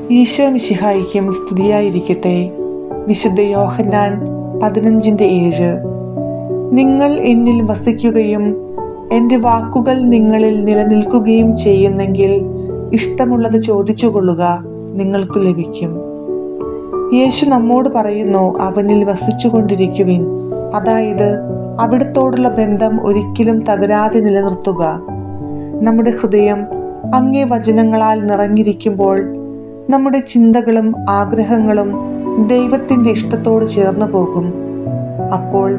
ഈശോ മിശിഹായിക്കും സ്തുതിയായിരിക്കട്ടെ. വിശുദ്ധ യോഹന്നാൻ പതിനഞ്ചിന്റെ ഏഴ്. നിങ്ങൾ എന്നിൽ വസിക്കുകയും എന്റെ വാക്കുകൾ നിങ്ങളിൽ നിലനിൽക്കുകയും ചെയ്യുന്നെങ്കിൽ ഇഷ്ടമുള്ളത് ചോദിച്ചുകൊള്ളുക നിങ്ങൾക്ക് ലഭിക്കും. യേശു നമ്മോട് പറയുന്നു അവനിൽ വസിച്ചുകൊണ്ടിരിക്കുവിൻ. അതായത് അവിടത്തോടുള്ള ബന്ധം ഒരിക്കലും തകരാതെ നിലനിർത്തുക. നമ്മുടെ ഹൃദയം അങ്ങേ വചനങ്ങളാൽ നിറഞ്ഞിരിക്കുമ്പോൾ നമ്മുടെ ചിന്തകളും ആഗ്രഹങ്ങളും ദൈവത്തിന്റെ ഇഷ്ടത്തോട് ചേർന്നു പോകും. അപ്പോൾ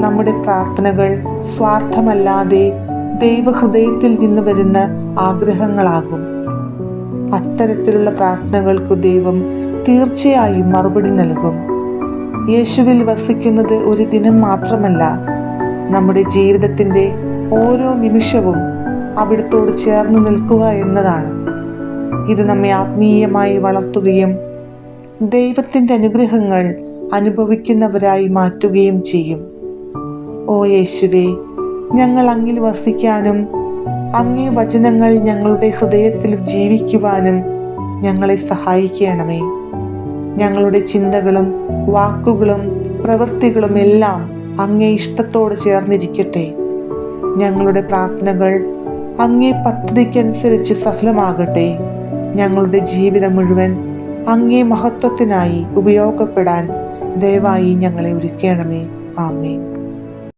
നമ്മുടെ പ്രാർത്ഥനകൾ സ്വാർത്ഥമല്ലാതെ ദൈവഹൃദയത്തിൽ നിന്ന് വരുന്ന ആഗ്രഹങ്ങളാകും. അത്തരത്തിലുള്ള പ്രാർത്ഥനകൾക്ക് ദൈവം തീർച്ചയായും മറുപടി നൽകും. യേശുവിൽ വസിക്കുന്നത് ഒരു ദിനം മാത്രമല്ല നമ്മുടെ ജീവിതത്തിന്റെ ഓരോ നിമിഷവും അവിടത്തോട് ചേർന്ന് നിൽക്കുക എന്നതാണ്. ഇത് നമ്മെ ആത്മീയമായി വളർത്തുകയും ദൈവത്തിന്റെ അനുഗ്രഹങ്ങൾ അനുഭവിക്കുന്നവരായി മാറ്റുകയും ചെയ്യും. ഓ യേശുവേ ഞങ്ങൾ അങ്ങിൽ വസിക്കാനും അങ്ങേ വചനങ്ങൾ ഞങ്ങളുടെ ഹൃദയത്തിൽ ജീവിക്കുവാനും ഞങ്ങളെ സഹായിക്കണമേ. ഞങ്ങളുടെ ചിന്തകളും വാക്കുകളും പ്രവൃത്തികളും എല്ലാം അങ്ങേ ഇഷ്ടത്തോട് ചേർന്നിരിക്കട്ടെ. ഞങ്ങളുടെ പ്രാർത്ഥനകൾ അങ്ങേ പദ്ധതിക്കനുസരിച്ച് സഫലമാകട്ടെ. ഞങ്ങളുടെ ജീവിതം മുഴുവൻ അങ്ങേ മഹത്വത്തിനായി ഉപയോഗപ്പെടാൻ ദയവായി ഞങ്ങളെ ഒരുക്കണമേ. ആമേ